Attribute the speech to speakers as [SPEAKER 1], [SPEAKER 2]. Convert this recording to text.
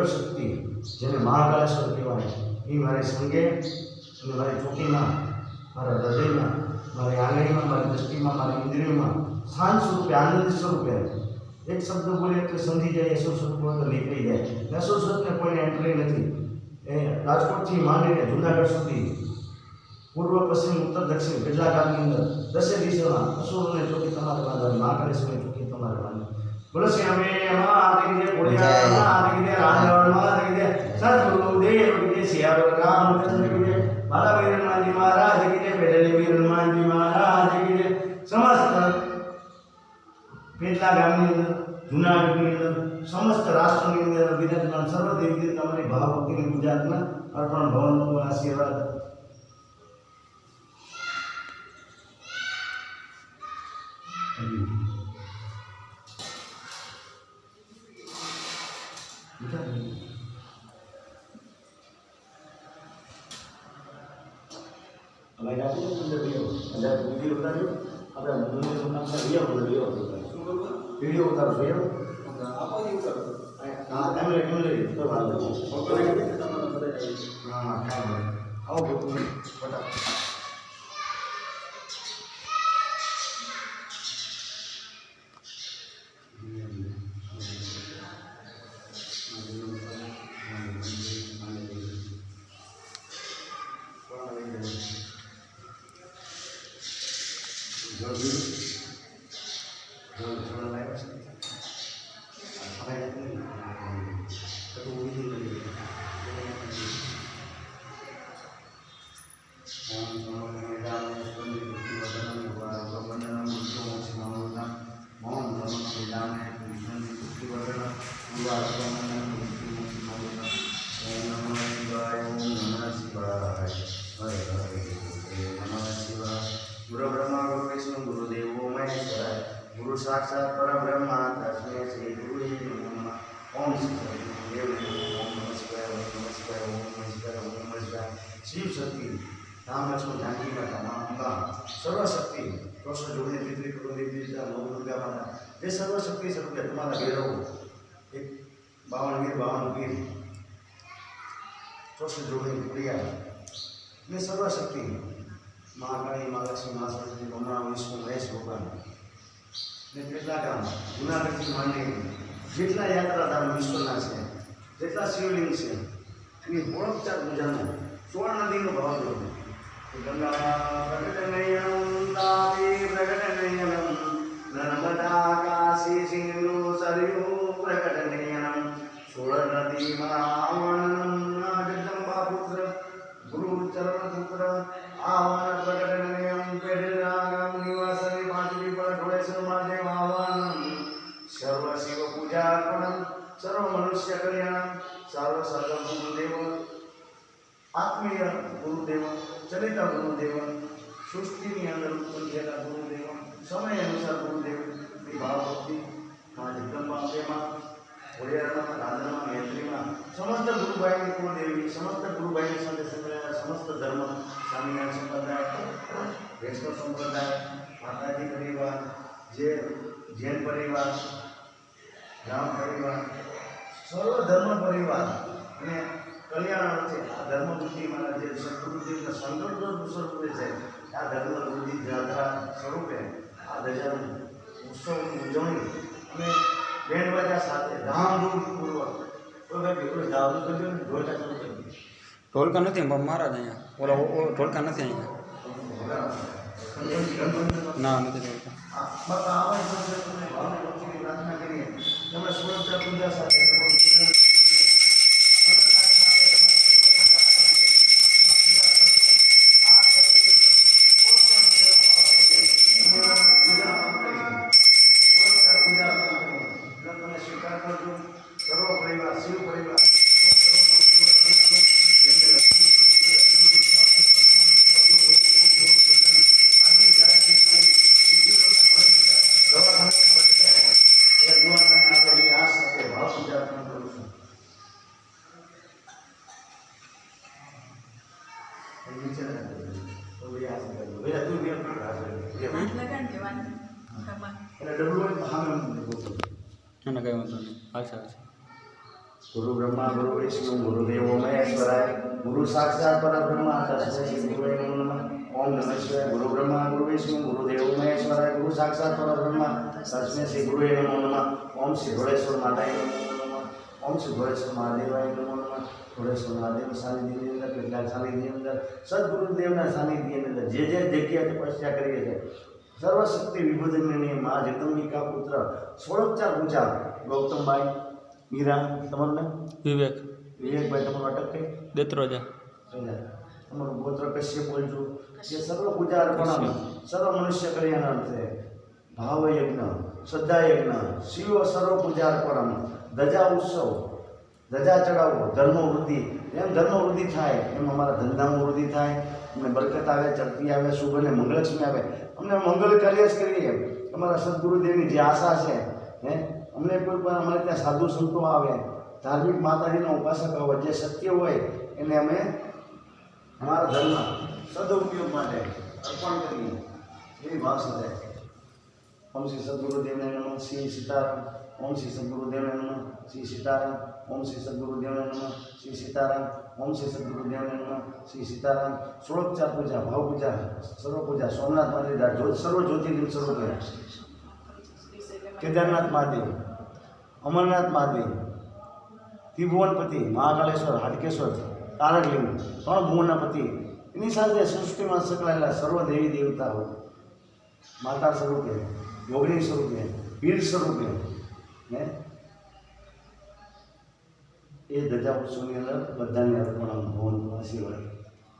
[SPEAKER 1] જુનાગઢ શક્તિ જેને મહાકાલેશ્વર કહેવાય એ મારી સંગે અને મારી ચોકીમાં મારા હૃદયમાં મારી આંગળીમાં મારી દૃષ્ટિમાં મારી ઇન્દ્રિયોમાં શાંત સ્વરૂપે આનંદ સ્વરૂપે એક શબ્દ બોલે એટલે સમજી જાય અસુર સ્વરૂપ હોય તો નીકળી જાય ને અસુર સ્વરૂપને કોઈને એન્ટ્રી નથી એ રાજકોટથી માંડીને જુનાગઢ સુધી પૂર્વ પશ્ચિમ ઉત્તર દક્ષિણ કેટલા કાળની અંદર દસે દિશામાં અસુરોને ચોકી તમારે બાંધવાની મહાકાલેશ્વરની ચોકી તમારે બાંધવાની બોલો શ્યામે એમાં વીરમાનજી મહારાજ કી સમસ્ત પેટલા ગામની અંદર, જૂનાગઢની અંદર, સમસ્ત રાષ્ટ્રની અંદર વિરાજમાન સર્વ દેવી તમારી ભાવભક્તિની ગુજરાતમાં અર્પણ ભવનનો આશીર્વાદ हमें जाते हैं अंदर वीडियो अंदर वीडियो बता दो अपना मुँह में अपना वीडियो बता वीडियो बता वीडियो बता दो वीडियो आप ही उतर हाँ कैमरे कैमरे तो बात है फ़ोटो लेके हाँ कैमरे आओ बता साक्षात् परब्रह्म तस्मै श्री गुरुवे नमः ओम श्री ओम नमः ओम नमः ओम नमः शिव शक्ति राम लक्ष्मण सर्वशक्ति कौशल ये सर्वशक्ति सर्व तुम्हारा भैरव एक માતા જે સર્વશક્તિ સ્વરૂપે તમારા ભેરવો એક બાવન વીર બાવન વીર કૃષ્ણ જોડણી પ્રિયા ને સર્વશક્તિ મહાકાળી મહાલક્ષ્મી મા સરસ્વતી બ્રહ્મા વિષ્ણુ મહેશ ભગવાન ને કેટલા ગામ જુનાગઢથી માંડી જેટલા યાત્રાધામ વિશ્વના છે જેટલા શિવલિંગ છે એની ઓળખ ચાર પૂજાનો સોળ નદીનો ભાવ લો ગંગા પ્રગટનયનમ તાપી પ્રગટનયનમ નર્મદા કાશી સિંધુ સરયુ શિવ પૂજાર્પણમ સર્વ મનુષ્ય કલ્યાણ સર્વ સર્વ ગુરુદેવ આત્મીય ગુરુદેવ ચલિત ગુરુદેવ સૃષ્ટિની અંદર ઉત્પન્ન થયેલા ગુરુદેવ સમય અનુસાર ગુરુદેવ ની ભાવભક્તિ માં જગદંબા અંબેમાં ઓડિયારમાં રાંધણમાં મૈત્રીમાં સમસ્ત ગુરુભાઈની કુળદેવી સમસ્ત ગુરુભાઈની સાથે સંકળાયેલા સમસ્ત ધર્મ સ્વામિનારાયણ સંપ્રદાય વૈષ્ણવ સંપ્રદાય માતાજી પરિવાર જે જૈન પરિવાર રામ પરિવાર સર્વ ધર્મ પરિવાર અને કલ્યાણ અર્થે આ ધર્મ બુદ્ધિ મારા જે સંસ્કૃતિના સંકલ્પ સ્વરૂપે છે આ ધર્મ બુદ્ધિ જાત્રા સ્વરૂપે આ દજાનું ઉત્સવની ઉજવણી અમે બેન્ડ બાજા સાથે ધામધૂમપૂર્વક કોઈ ભાઈ ભેગું ધામધૂમ કર્યું ને ઢોલકા ચાલુ કરી
[SPEAKER 2] ઢોલકા નથી પણ મારા જ અહીંયા ઓલા ઓ- ઓ- ઢોલકા નથી અહીંયા
[SPEAKER 1] ગણપતિ ગણપતિ
[SPEAKER 2] ના નથી ઢોલકા
[SPEAKER 1] આ બાપા આવા જ તમને ભાવને ભક્તિની પ્રાર્થના કરીએ તમે સુરક્ષા પૂજા સાથે તમારું પૂજન સ્વીકાર કરજો સર્વ પરિવાર શિવ પરિવાર
[SPEAKER 3] ખબર
[SPEAKER 2] એને કઈ વાંધો નહીં હાલશે હાલશે
[SPEAKER 1] ગુરુ બ્રહ્મા ગુરુ વિષ્ણુ ગુરુદેવો મહેશ્વરાય ગુરુ સાક્ષાત પરબ્રહ્મા તસ્મૈ શ્રી ગુરુવે નમો નમઃ ઓમ નમઃ શિવાય ગુરુ બ્રહ્મા ગુરુ વિષ્ણુ ગુરુદેવો મહેશ્વરાય ગુરુ સાક્ષાત પરબ્રહ્મા તસ્મૈ શ્રી ગુરુવે નમો નમઃ ઓમ શ્રી ઘોડેશ્વર માતાય નમો નમઃ ઓમ શ્રી ઘોડેશ્વર મહાદેવાય નમો નમઃ ઘોડેશ્વર મહાદેવ સાનિધ્યની અંદર કેટલાક સાનિધ્યની અંદર સદગુરુદેવના સાનિધ્યની અંદર જે જે જગ્યાએ તપસ્યા કરીએ છીએ સર્વશક્તિ વિભૂતિની મા જગદંબિકા પુત્ર સોળોપચાર પૂજા. ગૌતમભાઈ મીરા તમારું
[SPEAKER 2] વિવેક.
[SPEAKER 1] વિવેકભાઈ તમારું અટક કઈ
[SPEAKER 2] દેત્રોજા.
[SPEAKER 1] તમારું ગોત્ર કશ્ય બોલજો જે સર્વ પૂજા અર્પણ સર્વ મનુષ્ય કલ્યાણ અર્થે ભાવ યજ્ઞ શ્રદ્ધા યજ્ઞ શિવ સર્વ પૂજા અર્પણ ધજા ઉત્સવ ધજા ચડાવો ધર્મ વૃદ્ધિ. એમ ધર્મ વૃદ્ધિ થાય એમ અમારા ધંધામાં વૃદ્ધિ થાય. અમને બરકત આવે ચડતી આવે શુભ અને મંગલક્ષ્મી આવે. અમને મંગલ કાર્ય જ કરીએ. અમારા સદગુરુદેવની જે આશા છે, હે? અમને કોઈ પણ અમારે ત્યાં સાધુ સંતો આવે, ધાર્મિક માતાજીના ઉપાસક હોય જે સત્ય હોય, એને અમે અમારા ધર્મ સદઉપયોગ માટે અર્પણ કરીએ. એવી ભાવ સાથે ઓમ શ્રી સદગુરુદેવને નમઃ શ્રી સીતારામ ઓમ શ્રી સદગુરુદેવને નમઃ શ્રી સીતારામ ઓમ શ્રી સદગુરુદેવને નમઃ શ્રી સીતારામ ઓમ શ્રી સદગુરુદેવને નમઃ શ્રી સીતારામ ષોડોપચાર પૂજા ભાવ પૂજા સર્વ પૂજા સોમનાથ મંદિર જ્યોત સર્વ જ્યોતિર્લિંગ સ્વરૂપે કેદારનાથ મહાદેવ અમરનાથ મહાદેવ ત્રિભુવનપતિ મહાકાલેશ્વર હાટકેશ્વર તારકલિંગ ત્રણ ભુવનના પતિ એની સાથે સૃષ્ટિમાં સંકળાયેલા સર્વ દેવી દેવતાઓ માતા સ્વરૂપે યોગિની સ્વરૂપે, વીર સ્વરૂપે ને એ ધજા ઉત્સવની અંદર બધાને અર્પણ ભવન આશીર્વાદ